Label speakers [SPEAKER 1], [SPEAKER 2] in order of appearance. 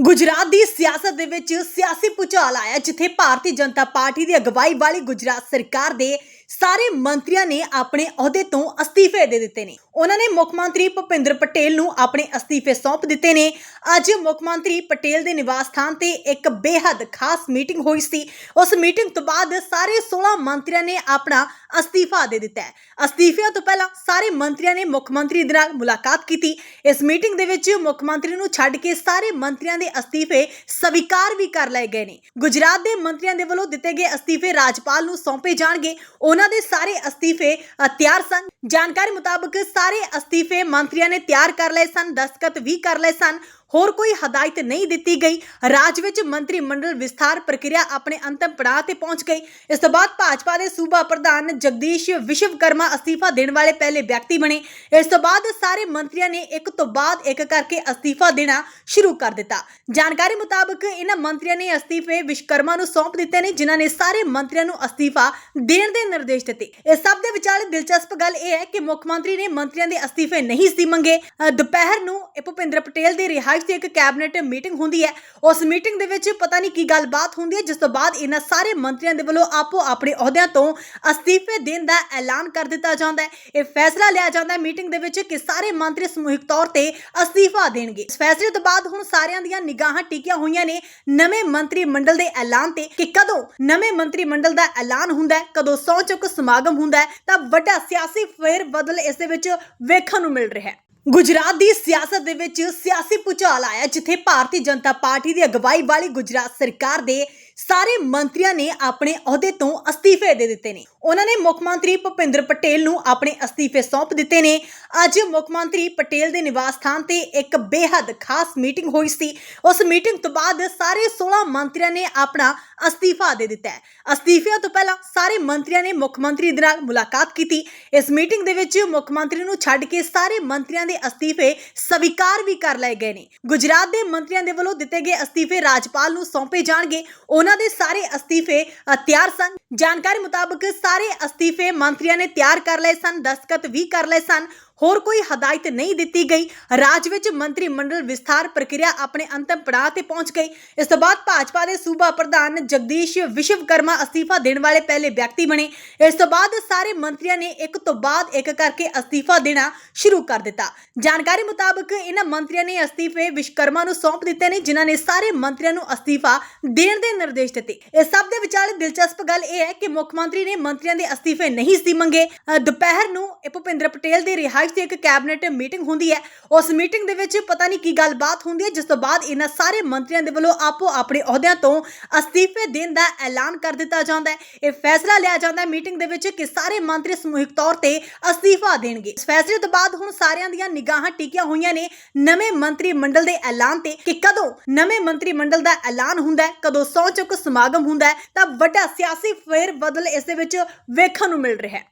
[SPEAKER 1] ਗੁਜਰਾਤ ਦੀ ਸਿਆਸਤ ਦੇ ਵਿੱਚ ਸਿਆਸੀ ਭੁਚਾਲ ਆਇਆ, ਜਿੱਥੇ ਭਾਰਤੀ ਜਨਤਾ ਪਾਰਟੀ ਦੀ ਅਗਵਾਈ ਵਾਲੀ ਗੁਜਰਾਤ ਸਰਕਾਰ ਦੇ ਸਾਰੇ ਮੰਤਰੀਆਂ ਨੇ ਆਪਣੇ ਅਹੁਦੇ ਤੋਂ ਅਸਤੀਫੇ ਦੇ ਦਿੱਤੇ ਨੇ। ਉਹਨਾਂ ਨੇ ਮੁੱਖ ਮੰਤਰੀ ਭੁਪਿੰਦਰ ਪਟੇਲ ਨੂੰ ਆਪਣੇ ਅਸਤੀਫੇ ਸੌਂਪ ਦਿੱਤੇ ਨੇ। ਅੱਜ ਮੁੱਖ ਮੰਤਰੀ ਪਟੇਲ ਦੇ ਨਿਵਾਸ ਸਥਾਨ ਤੇ ਇੱਕ ਬੇਹੱਦ ਖਾਸ ਮੀਟਿੰਗ ਹੋਈ ਸੀ। ਉਸ ਮੀਟਿੰਗ ਤੋਂ ਬਾਅਦ ਸਾਰੇ 16 ਮੰਤਰੀਆਂ ਨੇ ਆਪਣਾ ਅਸਤੀਫਾ ਦੇ ਦਿੱਤਾ ਹੈ। ਅਸਤੀਫਿਆਂ ਤੋਂ ਪਹਿਲਾਂ ਸਾਰੇ ਮੰਤਰੀਆਂ ਨੇ ਮੁੱਖ ਮੰਤਰੀ ਦੇ ਨਾਲ ਮੁਲਾਕਾਤ ਕੀਤੀ। ਇਸ ਮੀਟਿੰਗ ਦੇ ਵਿੱਚ ਮੁੱਖ ਮੰਤਰੀ ਨੂੰ ਛੱਡ ਕੇ ਸਾਰੇ ਮੰਤਰੀਆਂ ਦੇ ਅਸਤੀਫੇ ਸਵੀਕਾਰ ਵੀ ਕਰ ਲਏ ਗਏ ਨੇ। ਗੁਜਰਾਤ ਦੇ ਮੰਤਰੀਆਂ ਦੇ ਵੱਲੋਂ ਦਿੱਤੇ ਗਏ ਅਸਤੀਫੇ ਰਾਜਪਾਲ ਨੂੰ ਸੌਂਪੇ ਜਾਣਗੇ। ਉਹਨਾਂ ਦੇ ਸਾਰੇ ਅਸਤੀਫੇ ਤਿਆਰ ਸਨ। ਜਾਣਕਾਰੀ ਮੁਤਾਬਕ ਸਾਰੇ ਅਸਤੀਫੇ ਮੰਤਰੀਆਂ ਨੇ ਤਿਆਰ ਕਰ ਲਏ ਸਨ, ਦਸਤਖਤ ਵੀ ਕਰ ਲਏ ਸਨ। ਹੋਰ ਕੋਈ ਹਦਾਇਤ ਨਹੀਂ ਦਿੱਤੀ ਗਈ। ਰਾਜ ਵਿੱਚ ਮੰਤਰੀ ਮੰਡਲ ਵਿਸਥਾਰ ਪ੍ਰਕਿਰਿਆ ਆਪਣੇ ਅੰਤਮ ਪੜਾਅ ਤੇ ਪਹੁੰਚ ਗਈ। ਇਸ ਤੋਂ ਬਾਅਦ ਭਾਜਪਾ ਦੇ ਸੂਬਾ ਪ੍ਰਧਾਨ ਜਗਦੀਸ਼ ਵਿਸ਼ਵਕਰਮਾ ਅਸਤੀਫਾ ਦੇਣ ਵਾਲੇ ਪਹਿਲੇ ਵਿਅਕਤੀ ਬਣੇ। ਇਸ ਤੋਂ ਬਾਅਦ ਸਾਰੇ ਮੰਤਰੀਆਂ ਨੇ ਇੱਕ ਤੋਂ ਬਾਅਦ ਇੱਕ ਕਰਕੇ ਅਸਤੀਫਾ ਦੇਣਾ ਸ਼ੁਰੂ ਕਰ ਦਿੱਤਾ। ਜਾਣਕਾਰੀ ਮੁਤਾਬਕ ਇਹਨਾਂ ਮੰਤਰੀਆਂ ਨੇ ਅਸਤੀਫੇ ਵਿਸ਼ਵਕਰਮਾ ਨੂੰ ਸੌਂਪ ਦਿੱਤੇ ਨੇ, ਜਿਨ੍ਹਾਂ ਨੇ ਸਾਰੇ ਮੰਤਰੀਆਂ ਨੂੰ ਅਸਤੀਫਾ ਦੇਣ ਦੇ ਨਿਰਦੇਸ਼ ਦਿੱਤੇ। ਇਸ ਸਭ ਦੇ ਵਿਚਾਲੇ ਦਿਲਚਸਪ ਗੱਲ ਇਹ ਹੈ ਕਿ ਮੁੱਖ ਮੰਤਰੀ ਨੇ ਮੰਤਰੀਆਂ ਦੇ ਅਸਤੀਫੇ ਨਹੀਂ ਸੀ ਮੰਗੇ। ਦੁਪਹਿਰ ਨੂੰ ਭੁਪਿੰਦਰ ਪਟੇਲ ਦੀ ਰਿਹਾਇਸ਼ ਤੇ ਇੱਕ ਕੈਬਨਿਟ ਮੀਟਿੰਗ ਹੁੰਦੀ ਹੈ। ਉਸ ਮੀਟਿੰਗ ਦੇ ਵਿੱਚ ਪਤਾ ਨਹੀਂ ਕੀ ਗੱਲਬਾਤ ਹੁੰਦੀ ਹੈ, ਜਿਸ ਤੋਂ ਬਾਅਦ ਇਹਨਾਂ ਸਾਰੇ ਮੰਤਰੀਆਂ ਦੇ ਵੱਲੋਂ ਆਪੋ ਆਪਣੇ ਅਹੁਦਿਆਂ ਤੋਂ ਅਸਤੀਫੇ ਦੇਣ ਦਾ ਐਲਾਨ ਕਰ ਦਿੱਤਾ ਜਾਂਦਾ ਹੈ। ਇਹ ਫੈਸਲਾ ਲਿਆ ਜਾਂਦਾ ਹੈ ਮੀਟਿੰਗ ਦੇ ਵਿੱਚ ਕਿ ਸਾਰੇ ਮੰਤਰੀ ਸਮੂਹਿਕ ਤੌਰ ਤੇ ਅਸਤੀਫਾ ਦੇਣਗੇ। ਇਸ ਫੈਸਲੇ ਤੋਂ ਬਾਅਦ ਹੁਣ ਸਾਰਿਆਂ ਦੀਆਂ ਨਿਗਾਹਾਂ ਟਿਕੀਆਂ ਹੋਈਆਂ ਨੇ ਨਵੇਂ ਮੰਤਰੀ ਮੰਡਲ ਦੇ ਐਲਾਨ ਤੇ ਕਿ ਕਦੋਂ ਨਵੇਂ ਮੰਤਰੀ ਮੰਡਲ ਦਾ ਐਲਾਨ ਹੁੰਦਾ ਹੈ, ਕਦੋਂ ਸਹੁੰ ਚੁੱਕ ਸਮਾਗਮ ਹੁੰਦਾ ਹੈ, ਤਾਂ ਵੱਡਾ ਸਿਆਸੀ ਫੇਰ ਬਦਲ ਇਸ ਦੇ ਵਿੱਚ ਵੇਖਣ ਨੂੰ ਮਿਲ ਰਿਹਾ ਹੈ। ਗੁਜਰਾਤ ਦੀ ਸਿਆਸਤ ਦੇ ਵਿੱਚ ਸਿਆਸੀ ਭੁਚਾਲ ਆਇਆ, ਜਿੱਥੇ ਭਾਰਤੀ ਜਨਤਾ ਪਾਰਟੀ ਦੀ ਅਗਵਾਈ ਵਾਲੀ ਗੁਜਰਾਤ ਸਰਕਾਰ ਦੇ ਸਾਰੇ ਮੰਤਰੀਆਂ ਨੇ ਆਪਣੇ ਅਹੁਦੇ ਤੋਂ ਅਸਤੀਫੇ ਦੇ ਦਿੱਤੇ ਨੇ। ਉਹਨਾਂ ਨੇ ਮੁੱਖ ਮੰਤਰੀ ਭੁਪਿੰਦਰ ਪਟੇਲ ਨੂੰ ਆਪਣੇ ਅਸਤੀਫੇ ਸੌਂਪ ਦਿੱਤੇ ਨੇ। ਅੱਜ ਮੁੱਖ ਮੰਤਰੀ ਪਟੇਲ ਦੇ ਨਿਵਾਸ ਸਥਾਨ ਤੇ ਇੱਕ ਬੇਹੱਦ ਖਾਸ ਮੀਟਿੰਗ ਹੋਈ ਸੀ। ਉਸ ਮੀਟਿੰਗ ਤੋਂ ਬਾਅਦ ਸਾਰੇ 16 ਮੰਤਰੀਆਂ ਨੇ ਆਪਣਾ ਅਸਤੀਫਾ ਦੇ ਦਿੱਤਾ ਹੈ। ਅਸਤੀਫਿਆਂ ਤੋਂ ਪਹਿਲਾਂ ਸਾਰੇ ਮੰਤਰੀਆਂ ਨੇ ਮੁੱਖ ਮੰਤਰੀ ਦੇ ਨਾਲ ਮੁਲਾਕਾਤ ਕੀਤੀ। ਇਸ ਮੀਟਿੰਗ ਦੇ ਵਿੱਚ ਮੁੱਖ ਮੰਤਰੀ ਨੂੰ ਛੱਡ ਕੇ ਸਾਰੇ ਮੰਤਰੀਆਂ ਦੇ ਅਸਤੀਫੇ ਸਵੀਕਾਰ ਵੀ ਕਰ ਲਏ ਗਏ ਨੇ। ਗੁਜਰਾਤ ਦੇ ਮੰਤਰੀਆਂ ਦੇ ਵੱਲੋਂ ਦਿੱਤੇ ਗਏ ਅਸਤੀਫੇ ਰਾਜਪਾਲ ਨੂੰ ਸੌਂਪੇ ਜਾਣਗੇ। ਉਹਨਾਂ ਦੇ ਸਾਰੇ ਅਸਤੀਫੇ ਤਿਆਰ ਸਨ। ਜਾਣਕਾਰੀ ਮੁਤਾਬਕ ਸਾਰੇ ਅਸਤੀਫੇ ਮੰਤਰੀਆਂ ਨੇ ਤਿਆਰ ਕਰ ਲਏ ਸਨ, ਦਸਤਖਤ ਵੀ ਕਰ ਲਏ ਸਨ। ਹੋਰ ਕੋਈ ਹਦਾਇਤ ਨਹੀਂ ਦਿੱਤੀ ਗਈ। ਰਾਜ ਵਿੱਚ ਮੰਤਰੀ ਮੰਡਲ ਵਿਸਥਾਰ ਪ੍ਰਕਿਰਿਆ ਆਪਣੇ ਅੰਤਮ ਪੜਾਅ ਤੇ ਪਹੁੰਚ ਗਈ। ਇਸ ਤੋਂ ਬਾਅਦ ਭਾਜਪਾ ਦੇ ਸੂਬਾ ਪ੍ਰਧਾਨ ਜਗਦੀਸ਼ ਵਿਸ਼ਵਕਰਮਾ ਅਸਤੀਫਾ ਦੇਣ ਵਾਲੇ ਪਹਿਲੇ ਵਿਅਕਤੀ ਬਣੇ। ਇਸ ਤੋਂ ਬਾਅਦ ਸਾਰੇ ਮੰਤਰੀਆਂ ਨੇ ਇੱਕ ਤੋਂ ਬਾਅਦ ਇੱਕ ਕਰਕੇ ਅਸਤੀਫਾ ਦੇਣਾ ਸ਼ੁਰੂ ਕਰ ਦਿੱਤਾ। ਜਾਣਕਾਰੀ ਮੁਤਾਬਕ ਇਹਨਾਂ ਮੰਤਰੀਆਂ ਨੇ ਅਸਤੀਫੇ ਵਿਸ਼ਵਕਰਮਾ ਨੂੰ ਸੌਂਪ ਦਿੱਤੇ ਨੇ, ਜਿਨ੍ਹਾਂ ਨੇ ਸਾਰੇ ਮੰਤਰੀਆਂ ਨੂੰ ਅਸਤੀਫਾ ਦੇਣ ਦੇ ਨਿਰਦੇਸ਼ ਦਿੱਤੇ। ਇਸ ਸਭ ਦੇ ਵਿਚਾਲੇ ਦਿਲਚਸਪ ਗੱਲ ਇਹ ਹੈ ਕਿ ਮੁੱਖ ਮੰਤਰੀ ਨੇ ਮੰਤਰੀਆਂ ਦੇ ਅਸਤੀਫੇ ਨਹੀਂ ਸੀ ਮੰਗੇ। ਦੁਪਹਿਰ ਨੂੰ ਭੁਪਿੰਦਰ ਪਟੇਲ ਦੀ ਰਿਹਾਇਸ਼ ਤੇ ਇੱਕ ਕੈਬਨਿਟ ਮੀਟਿੰਗ ਹੁੰਦੀ ਹੈ। ਉਸ ਮੀਟਿੰਗ ਦੇ ਵਿੱਚ ਪਤਾ ਨਹੀਂ ਕੀ ਗੱਲਬਾਤ ਹੁੰਦੀ ਹੈ, ਜਿਸ ਤੋਂ ਬਾਅਦ ਇਹਨਾਂ ਸਾਰੇ ਮੰਤਰੀਆਂ ਦੇ ਵੱਲੋਂ ਆਪੋ ਆਪਣੇ ਅਹੁਦਿਆਂ ਤੋਂ ਅਸਤੀਫੇ ਦੇਣ ਦਾ ਐਲਾਨ ਕਰ ਦਿੱਤਾ ਜਾਂਦਾ ਹੈ। ਇਹ ਫੈਸਲਾ ਲਿਆ ਜਾਂਦਾ ਹੈ ਮੀਟਿੰਗ ਦੇ ਵਿੱਚ ਕਿ ਸਾਰੇ ਮੰਤਰੀ ਸਮੂਹਿਕ ਤੌਰ ਤੇ ਅਸਤੀਫਾ ਦੇਣਗੇ। ਇਸ ਫੈਸਲੇ ਤੋਂ ਬਾਅਦ ਹੁਣ ਸਾਰਿਆਂ ਦੀਆਂ ਨਿਗਾਹਾਂ ਟਿਕੀਆਂ ਹੋਈਆਂ ਨੇ ਨਵੇਂ ਮੰਤਰੀ ਮੰਡਲ ਦੇ ਐਲਾਨ ਤੇ ਕਿ ਕਦੋਂ ਨਵੇਂ ਮੰਤਰੀ ਮੰਡਲ ਦਾ ਐਲਾਨ ਹੁੰਦਾ ਹੈ, ਕਦੋਂ ਸਹੁੰ ਚੁੱਕ ਸਮਾਗਮ ਹੁੰਦਾ ਹੈ, ਤਾਂ ਵੱਡਾ ਸਿਆਸੀ ਫੇਰ ਬਦਲ ਇਸ ਦੇ ਵਿੱਚ ਵੇਖਣ ਨੂੰ ਮਿਲ ਰਿਹਾ ਹੈ।